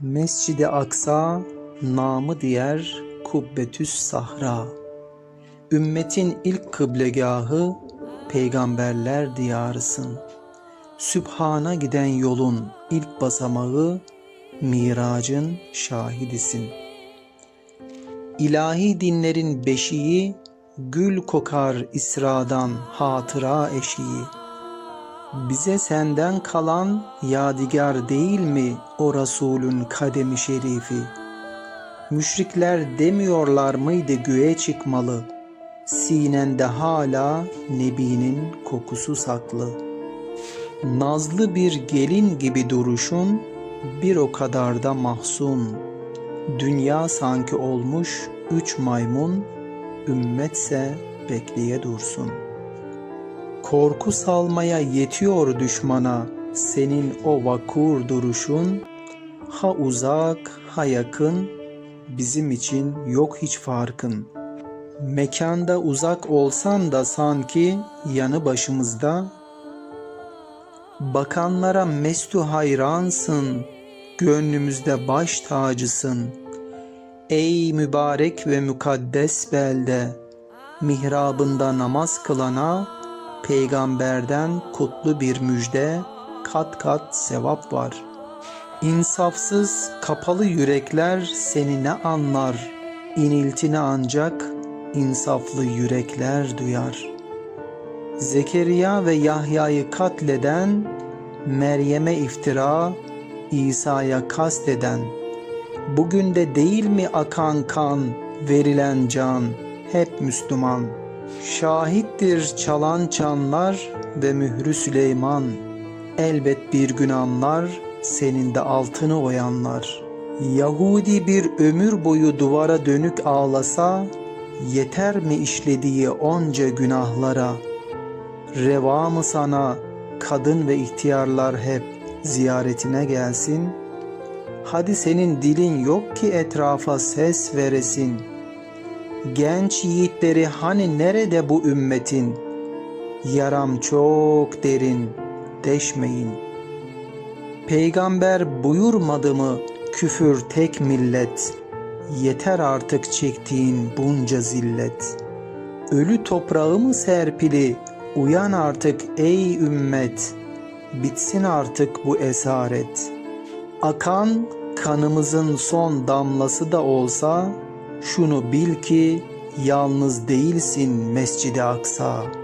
Mescid-i Aksa, namı diğer Kubbetüs Sahra. Ümmetin ilk kıblegahı, peygamberler diyarısın. Sübhana giden yolun ilk basamağı, miracın şahidisin. İlahi dinlerin beşiği, gül kokar İsra'dan hatıra eşiği. Bize senden kalan yadigar değil mi o Resulün kademi şerifi? Müşrikler demiyorlar mıydı göğe çıkmalı? Sinende hala Nebi'nin kokusu saklı. Nazlı bir gelin gibi duruşun bir o kadar da mahzun. Dünya sanki olmuş üç maymun, ümmetse bekleye dursun.'' Korku salmaya yetiyor düşmana senin o vakur duruşun. Ha uzak ha yakın bizim için yok hiç farkın. Mekanda uzak olsan da sanki yanı başımızda Bakanlara mestu hayransın, gönlümüzde baş tacısın. Ey mübarek ve mukaddes belde, mihrabında namaz kılana peygamberden kutlu bir müjde, kat kat sevap var. İnsafsız kapalı yürekler seni ne anlar, iniltini ancak insaflı yürekler duyar. Zekeriya ve Yahya'yı katleden, Meryem'e iftira, İsa'ya kasteden, bugün de değil mi akan kan, verilen can, hep Müslüman.'' Şahittir çalan çanlar ve mührü Süleyman. Elbet bir gün anlar senin de altını oyanlar. Yahudi bir ömür boyu duvara dönük ağlasa, yeter mi işlediği onca günahlara? Reva mı sana kadın ve ihtiyarlar hep ziyaretine gelsin? Hadi senin dilin yok ki etrafa ses veresin.'' Genç yiğitleri hani nerede bu ümmetin? Yaram çok derin, deşmeyin. Peygamber buyurmadı mı küfür tek millet? Yeter artık çektiğin bunca zillet. Ölü toprağı mı serpili? Uyan artık ey ümmet. Bitsin artık bu esaret. Akan kanımızın son damlası da olsa şunu bil ki yalnız değilsin Mescid-i Aksa.''